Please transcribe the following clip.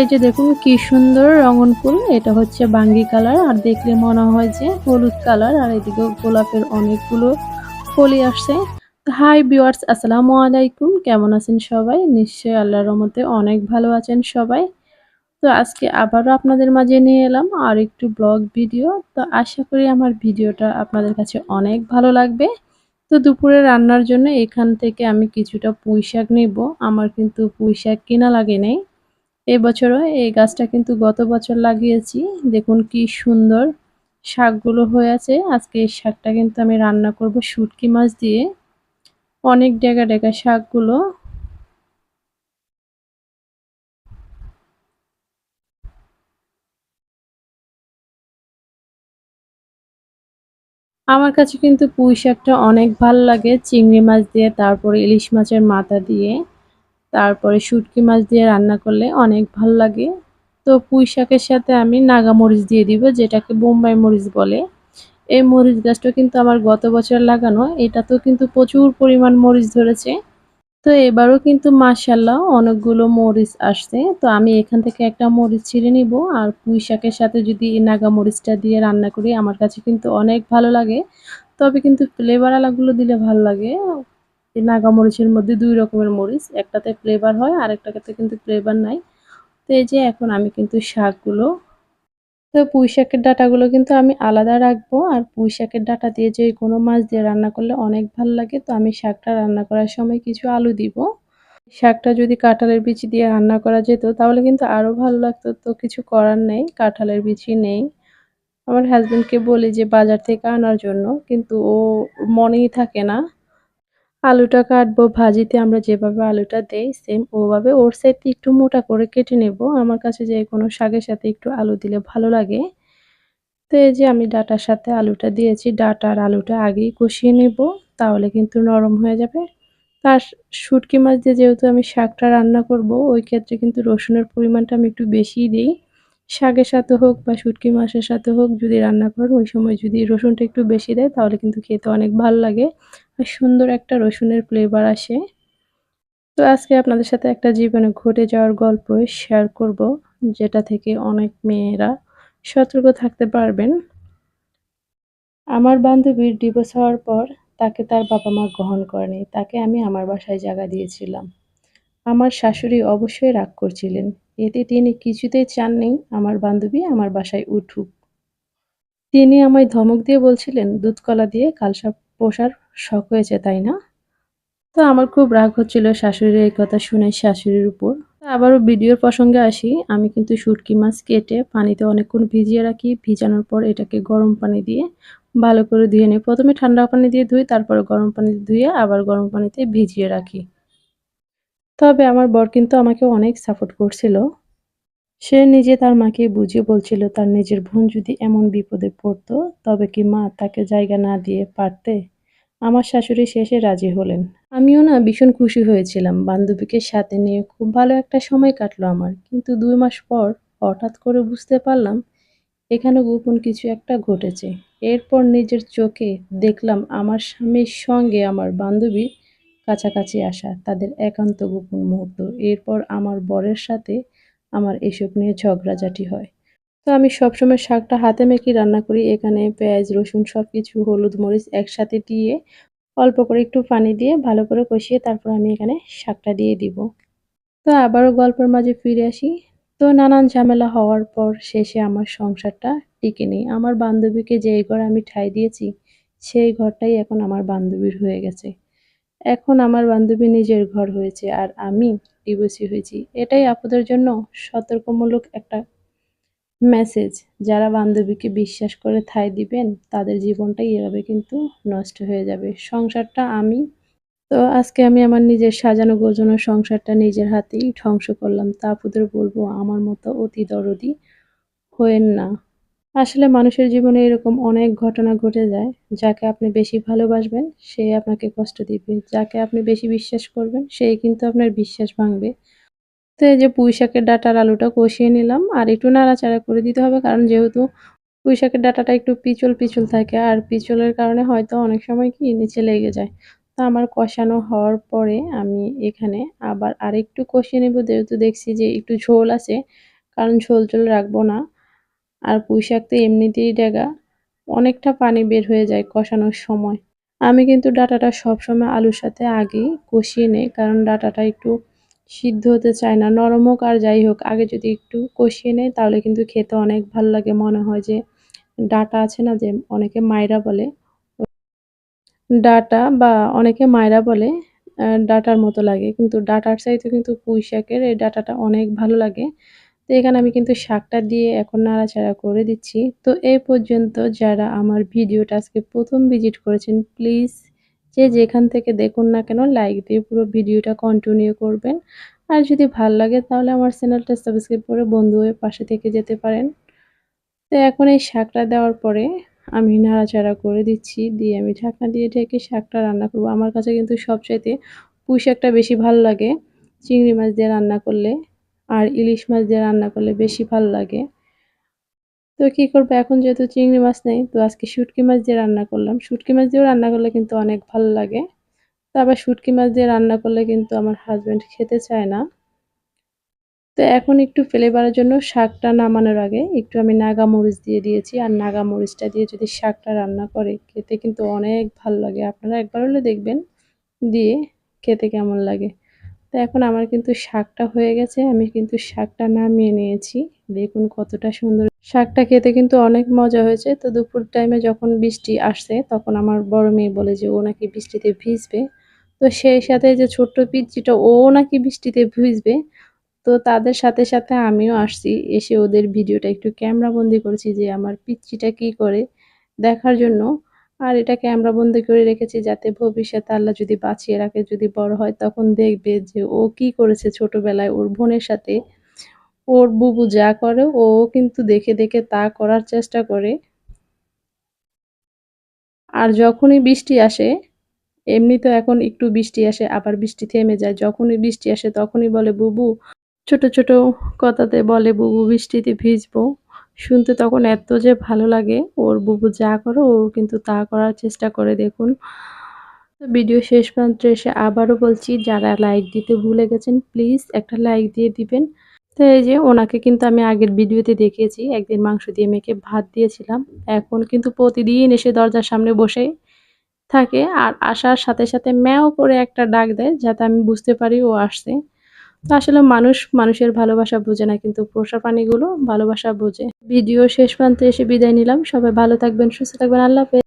এই যে দেখুন, কি সুন্দর রঙন ফুল। এটা হচ্ছে বাঙ্গি কালার। আর দেখলে মনে হয় যে হলুদ কালার। আর এদিকে গোলাপের অনেকগুলো কলি আসছে। হাই বিওয়ার্স আসসালামু আলাইকুম। কেমন আছেন সবাই? নিশ্চয়ই আল্লাহর রহমতে অনেক ভালো আছেন সবাই। তো আজকে আবারও আপনাদের মাঝে নিয়ে এলাম আর একটু ব্লগ ভিডিও। তো আশা করি আমার ভিডিওটা আপনাদের কাছে অনেক ভালো লাগবে। তো দুপুরে রান্নার জন্য এখান থেকে আমি কিছুটা পুঁই শাক নিব। আমার কিন্তু পুঁই শাক কিনা লাগে নেই। এবছরও এই গাছটা কিন্তু গত বছর লাগিয়েছি। দেখুন কি সুন্দর শাকগুলো হয়ে আছে। আজকে এই শাকটা কিন্তু আমি রান্না করব শুটকি মাছ দিয়ে। অনেক ডেকা ডেকা শাকগুলো। আমার কাছে কিন্তু পুঁই শাকটা অনেক ভালো লাগে, চিংড়ি মাছ দিয়ে, তারপরে ইলিশ মাছের মাথা দিয়ে। তারপরে শুটকি মাছ দিয়ে রান্না করলে অনেক ভালো লাগে। তো পুঁই শাকের সাথে আমি নাগা মরিচ দিয়ে দিব, যেটাকে বোম্বাই মরিচ বলে। এই মরিচ গাছটা কিন্তু আমার গত বছর লাগানো এটা তো কিন্তু প্রচুর পরিমাণ মরিচ ধরেছে। তো এবারও কিন্তু মাসাল্লাহ অনেকগুলো মরিচ আসছে। তো আমি এখান থেকে একটা মরিচ ছিঁড়ে নিব, আর পুঁই শাকের সাথে যদি নাগা মরিচটা দিয়ে রান্না করি, আমার কাছে কিন্তু অনেক ভালো লাগে। তবে কিন্তু ফ্লেভার আলাগুলো দিলে ভালো লাগে। এই নাগা মরিচের মধ্যে দুই রকমের মরিচ, একটাতে ফ্লেভার হয় আর একটাতে কিন্তু ফ্লেভার নাই। তো এই যে এখন আমি কিন্তু শাকগুলো, তো পুঁই শাকের ডাটাগুলো কিন্তু আমি আলাদা রাখব আর পুঁই শাকের ডাটা দিয়ে যে কোনো মাছ দিয়ে রান্না করলে অনেক ভালো লাগে। তো আমি শাকটা রান্না করার সময় কিছু আলু দিব। শাকটা যদি কাঁঠালের বিচি দিয়ে রান্না করা যেত তাহলে কিন্তু আরও ভালো লাগতো। তো কিছু করার নেই, কাঁঠালের বিচি নেই। আমার হাজব্যান্ডকে বলি যে বাজার থেকে আনার জন্য, কিন্তু ও মনেই থাকে না। আলুটা কাটবো, ভাজিতে আমরা যেভাবে আলুটা দেই সেম ওভাবে ওর সাইডে একটু মোটা করে কেটে নেব। আমার কাছে যে কোনো শাকের সাথে একটু আলু দিলে ভালো লাগে। তো এই যে আমি ডাটার সাথে আলুটা দিয়েছি ডাটা আর আলুটা আগেই কষিয়ে নেব, তাহলে কিন্তু নরম হয়ে যাবে। তার শুটকি মাছ দিয়ে যেহেতু আমি শাকটা রান্না করব, ওই ক্ষেত্রে কিন্তু রসুনের পরিমাণটা আমি একটু বেশিই দিই। শাকের সাথে হোক বা শুটকি মাছের সাথে হোক যদি রান্না করেন, ওই সময় যদি রসুনটা একটু বেশি দেয়, তাহলে কিন্তু খেতে অনেক ভালো লাগে। সুন্দর একটা রসুনের ফ্লেভার আসে। তো আজকে আপনাদের সাথে একটা জীবনে ঘটে যাওয়ার গল্প শেয়ার করব, যেটা থেকে অনেক মেয়েরা সতর্ক থাকতে পারবেন। আমার বান্ধবীর ডিভোর্স হওয়ার পর তাকে তার বাবা মা গ্রহণ করেনি, তাকে আমি আমার বাসায় জায়গা দিয়েছিলাম। আমার শাশুড়ি অবশ্যই রাগ করছিলেন, এতে তিনি কিছুতেই চাননি আমার বান্ধবী আমার বাসায় উঠুক। তিনি আমায় ধমক দিয়ে বলছিলেন দুধকলা দিয়ে কালসা পোষার শখ হয়েছে, তাই না? তো আমার খুব রাগ হচ্ছিল শাশুড়ির এই কথা শুনে শাশুড়ির উপর। আবারও ভিডিওর প্রসঙ্গে আসি, আমি কিন্তু শুটকি মাছ কেটে পানিতে অনেকক্ষণ ভিজিয়ে রাখি, ভিজানোর পর এটাকে গরম পানি দিয়ে ভালো করে ধুয়ে নিই। প্রথমে ঠান্ডা পানি দিয়ে ধুই, তারপরে গরম পানি ধুয়ে আবার গরম পানিতে ভিজিয়ে রাখি। তবে আমার বর কিন্তু আমাকে অনেক সাপোর্ট করছিল। সে নিজে তার মাকে বুঝিয়ে বলছিল, তার নিজের বোন যদি এমন বিপদে পড়তো, তবে কি মা তাকে জায়গা না দিয়ে পারতে? আমার শাশুড়ি শেষে রাজি হলেন। আমিও না ভীষণ খুশি হয়েছিলাম। বান্ধবীকে সাথে নিয়ে খুব ভালো একটা সময় কাটলো আমার। কিন্তু দুই মাস পর হঠাৎ করে বুঝতে পারলাম, এখানে গোপন কিছু একটা ঘটেছে। এরপর নিজের চোখে দেখলাম আমার স্বামীর সঙ্গে আমার বান্ধবী কাছাকাছি আসা, তাদের একান্ত গোপন মুহূর্ত। এরপর আমার বরের সাথে আমার এসব নিয়ে ঝগড়াঝাটি হয়। তো আমি সবসময় শাকটা হাতে মেখে রান্না করি। এখানে পেঁয়াজ, রসুন সব কিছু হলুদ, মরিচ একসাথে দিয়ে অল্প করে একটু পানি দিয়ে ভালো করে কষিয়ে তারপর আমি এখানে শাকটা দিয়ে দিব। তো আবারও গল্পের মাঝে ফিরে আসি। তো নানান ঝামেলা হওয়ার পর শেষে আমার সংসারটা টিকে নেই। আমার বান্ধবীকে যেই ঘর আমি ঠাই দিয়েছি, সেই ঘরটাই এখন আমার বান্ধবীর হয়ে গেছে। এখন আমার বান্ধবী নিজের ঘর হয়েছে আর আমি ডিভোর্সি হয়েছি। এটাই আপুদের জন্য সতর্কমূলক একটা মেসেজ যারা বান্ধবীকে বিশ্বাস করে থাই দিবেন, তাদের জীবনটাই এভাবে কিন্তু নষ্ট হয়ে যাবে। সংসারটা আমি, তো আজকে আমি আমার নিজের সাজানো গোজানো সংসারটা নিজের হাতেই ধ্বংস করলাম। তা আপুদের বলব, আমার মতো অতি দরদি হয়েন না। আসলে মানুষের জীবনে এরকম অনেক ঘটনা ঘটে যায়, যাকে আপনি বেশি ভালোবাসবেন, সে আপনাকে কষ্ট দিবে, যাকে আপনি বেশি বিশ্বাস করবেন সেই কিন্তু আপনার বিশ্বাস ভাঙবে। তো এই যে পুঁই শাকের ডাটার আলুটা কষিয়ে নিলাম, আর একটু নাড়াচাড়া করে দিতে হবে, কারণ যেহেতু পুঁই শাকের ডাটাটা একটু পিচল পিচল থাকে, আর পিচলের কারণে হয়তো অনেক সময় কি নিচে লেগে যায়। তো আমার কষানো হওয়ার পরে আমি এখানে আবার আরেকটু কষিয়ে নেব, যেহেতু দেখছি যে একটু ঝোল আছে, কারণ ঝোল ঝোল রাখব না। আর পুঁই শাক তো এমনিতেই ডেগা। অনেকটা পানি বের হয়ে যায় কষানোর সময়। আমি কিন্তু ডাটাটা সবসময় আলুর সাথে আগে কষিয়ে নেই, কারণ ডাটাটা একটু সিদ্ধ হতে চায় না। নরম হোক আর যাই হোক, আগে যদি একটু কষিয়ে নেয় তাহলে কিন্তু খেতে অনেক ভালো লাগে মনে হয় যে ডাটা আছে না যে অনেকে মায়েরা বলে। ডাটা বা অনেকে মায়েরা বলে ডাটার মতো লাগে। কিন্তু ডাটার চাইতে কিন্তু পুঁই শাকের এই ডাটাটা অনেক ভালো লাগে। তো এখানে আমি কিন্তু শাকটা দিয়ে এখন নাড়াচাড়া করে দিচ্ছি। তো এই পর্যন্ত যারা আমার ভিডিওটা আজকে প্রথম ভিজিট করেছেন প্লিজ যে যেখান থেকে দেখুন না কেন লাইক দিয়ে পুরো ভিডিওটা কন্টিনিউ করবেন। আর যদি ভালো লাগে, তাহলে আমার চ্যানেলটা সাবস্ক্রাইব করে বন্ধু হয়ে পাশে থেকে যেতে পারেন। তো এখন এই শাকটা দেওয়ার পরে আমি নাড়াচাড়া করে দিচ্ছি, দিয়ে আমি ঢাকনা দিয়ে ঢেকে শাকটা রান্না করব। আমার কাছে কিন্তু সবচাইতে পুঁই শাকটা বেশি ভালো লাগে, চিংড়ি মাছ দিয়ে রান্না করলে। আর ইলিশ মাছ দিয়ে রান্না করলে বেশি ভালো লাগে। তো কী করব? এখন যেহেতু চিংড়ি মাছ নেই, তো আজকে শুটকি মাছ দিয়ে রান্না করলাম। শুটকি মাছ দিয়েও রান্না করলে কিন্তু অনেক ভালো লাগে। তো আবার শুটকি মাছ দিয়ে রান্না করলে কিন্তু আমার হাজব্যান্ড খেতে চায় না। তো এখন একটু ফেলে ফ্লেভারের জন্য শাকটা নামানোর আগে একটু আমি নাগা মরিচ দিয়ে দিয়েছি। আর নাগা মরিচটা দিয়ে যদি শাকটা রান্না করে, খেতে কিন্তু অনেক ভালো লাগে। আপনারা একবার হলে দেখবেন, দিয়ে খেতে কেমন লাগে। তো এখন আমার কিন্তু শাকটা হয়ে গেছে, আমি কিন্তু শাকটা নামিয়ে নিয়েছি। দেখুন কতটা সুন্দর। শাকটা খেতে কিন্তু অনেক মজা হয়েছে। তো দুপুর টাইমে যখন বৃষ্টি আসছে, তখন আমার বড় মেয়ে বলে যে ও নাকি বৃষ্টিতে ভিজবে। তো সেই সাথে যে ছোট্ট পিচ্চিটা, ও নাকি বৃষ্টিতে ভিজবে। তো তাদের সাথে সাথে আমিও আসছি, এসে ওদের ভিডিওটা একটু ক্যামেরাবন্দি করেছি যে আমার পিচ্চিটা কি করে দেখার জন্য। আর এটাকে আমরা বন্দি করে রেখেছি যাতে ভবিষ্যতে আল্লাহ যদি বাঁচিয়ে রাখে, যদি বড় হয়, তখন দেখবে যে ও কি করেছে ছোটবেলায় ওর বোনের সাথে। ওর বুবু যা করে, ও কিন্তু দেখে দেখে তা করার চেষ্টা করে। আর যখনই বৃষ্টি আসে, এমনি তো এখন একটু বৃষ্টি আসে, আবার বৃষ্টি থেমে যায়। যখনই বৃষ্টি আসে, তখনই বলে, বুবু, ছোট ছোট কথাতে বলে, বুবু, বৃষ্টিতে ভিজবো। শুনতে তখন এত যে ভালো লাগে। ওর বুবু যা করো, ও কিন্তু তা করার চেষ্টা করে, দেখুন। ভিডিও শেষ পর্যন্ত এসে আবারও বলছি, যারা লাইক দিতে ভুলে গেছেন প্লিজ একটা লাইক দিয়ে দিবেন। তো এই যে ওনাকে কিন্তু আমি আগের ভিডিওতে দেখিয়েছি, একদিন মাংস দিয়ে মেখে ভাত দিয়েছিলাম। এখন কিন্তু প্রতিদিন এসে দরজার সামনে বসে থাকে, আর আসার সাথে সাথে ম্যাও করে একটা ডাক দেয়, যাতে আমি বুঝতে পারি ও আসছে। আসলে মানুষ মানুষের ভালোবাসা বোঝে না, কিন্তু পোষা প্রাণীগুলো ভালোবাসা বোঝে। ভিডিও শেষ প্রান্তে এসে বিদায় নিলাম। সবাই ভালো থাকবেন, সুস্থ থাকবেন। আল্লাহ